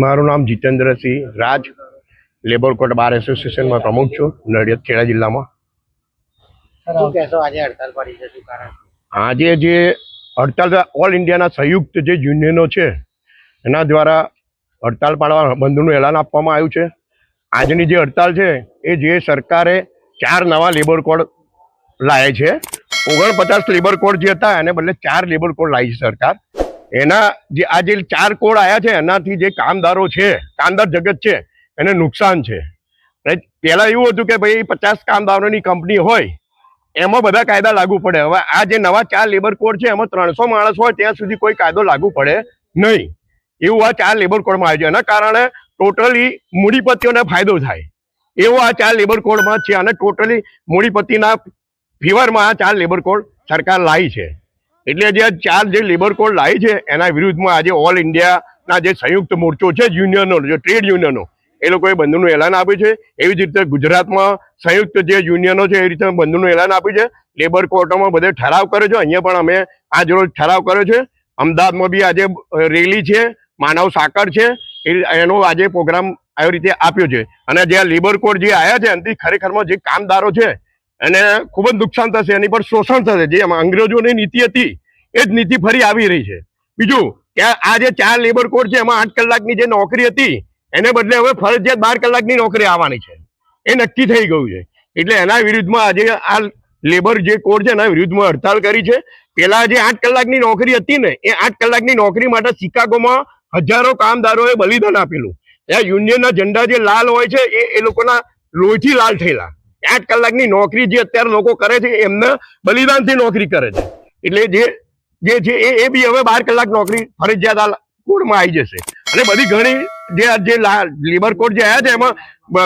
મારું નામ જીતેન્દ્રસિંહ રાજ. લેબર કોટ બાર એસોસિએશનમાં પ્રમુખ છું નડિયાદ ખેડા જિલ્લામાં. આજે જે હડતાલ ઓલ ઇન્ડિયાના સંયુક્ત જે યુનિયનો છે એના દ્વારા હડતાલ પાડવા બંધનું એલાન આપવામાં આવ્યું છે. આજની જે હડતાલ છે એ જે સરકારે ચાર નવા લેબર કોડ લાવે છે. ઓગણપચાસ લેબર કોડ જે હતા એને બદલે ચાર લેબર કોડ લાવી છે સરકાર. એના જે આ જે ચાર કોડ આવ્યા છે, એનાથી જે કામદારો છે, કામદાર જગત છે, એને નુકસાન છે. પહેલાં એવું હતું કે ભાઈ પચાસ કામદારોની કંપની હોય, એમાં બધા કાયદા લાગુ પડે. હવે આ જે નવા ચાર લેબર કોડ છે, એમાં ત્રણસો માણસ હોય, ત્યાં સુધી કોઈ કાયદો લાગુ પડે નહીં. એવું આ ચાર લેબર કોડમાં આવ્યું છે. એના કારણે ટોટલી મૂડીપતિઓને ફાયદો થાય. એવો આ ચાર લેબર કોડમાં છે અને ટોટલી મૂડીપતિના ફીવરમાં આ ચાર લેબર કોડ સરકાર લાવી છે. એટલે જે ચાર જે લેબર કોડ લાવી છે, એના વિરુદ્ધમાં આજે ઓલ ઇન્ડિયાના જે સંયુક્ત મોરચો છે યુનિયનો જે ટ્રેડ યુનિયનો, એ લોકોએ બંધનું એલાન આપ્યું છે. એવી જ રીતે ગુજરાતમાં સંયુક્ત જે યુનિયનો છે, એ રીતે બંધનું એલાન આપ્યું છે. લેબર કોર્ટમાં બધે ઠરાવ કર્યો છે. અહીંયા પણ અમે આજ રોજ ઠરાવ કર્યો છે. અમદાવાદમાં બી આજે રેલી છે. માનવ સાકર છે. એનો આજે પ્રોગ્રામ આવી રીતે આપ્યો છે. અને જે લેબર કોડ જે આવ્યા છે, એનાથી ખરેખરમાં જે કામદારો છે એને ખૂબ જ નુકસાન થશે, એની પર શોષણ થશે. જે અંગ્રેજોની નીતિ હતી, એ જ નીતિ ફરી આવી રહી છે. બીજું કે આ જે ચાર લેબર કોડ છે, એમાં આઠ કલાકની જે નોકરી હતી, એને બદલે હવે ફરજિયાત બાર કલાકની નોકરી આવવાની છે. એ નક્કી થઈ ગયું છે. એટલે એના વિરુદ્ધમાં આજે આ લેબર જે કોડ છે, એના વિરુદ્ધમાં હડતાલ કરી છે. પેલા જે આઠ કલાકની નોકરી હતી ને, એ આઠ કલાકની નોકરી માટે શિકાગોમાં હજારો કામદારોએ બલિદાન આપેલું. ત્યાં યુનિયનના ઝંડા જે લાલ હોય છે, એ એ લોકોના લોહીથી લાલ થયેલા. આઠ કલાકની નોકરી જે અત્યારે લોકો કરે છે, એમને બલિદાનથી નોકરી કરે છે. એટલે જે જે છે એ એ બી હવે બાર કલાક નોકરી ફરજિયાત આ કોડમાં આવી જશે. અને બધી ઘણી જે જે લેબર કોડ જે આવ્યા છે, એમાં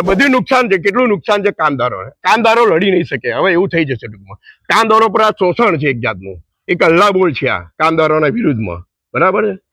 બધું નુકસાન છે, કેટલું નુકસાન છે કામદારોને કામદારો લડી નહીં શકે. હવે એવું થઈ જશે ટૂંકમાં. કામદારો પર આ શોષણ છે એક જાતનું. એક અલ્લાબોલ છે આ, કામદારોના વિરુદ્ધમાં. બરાબર છે?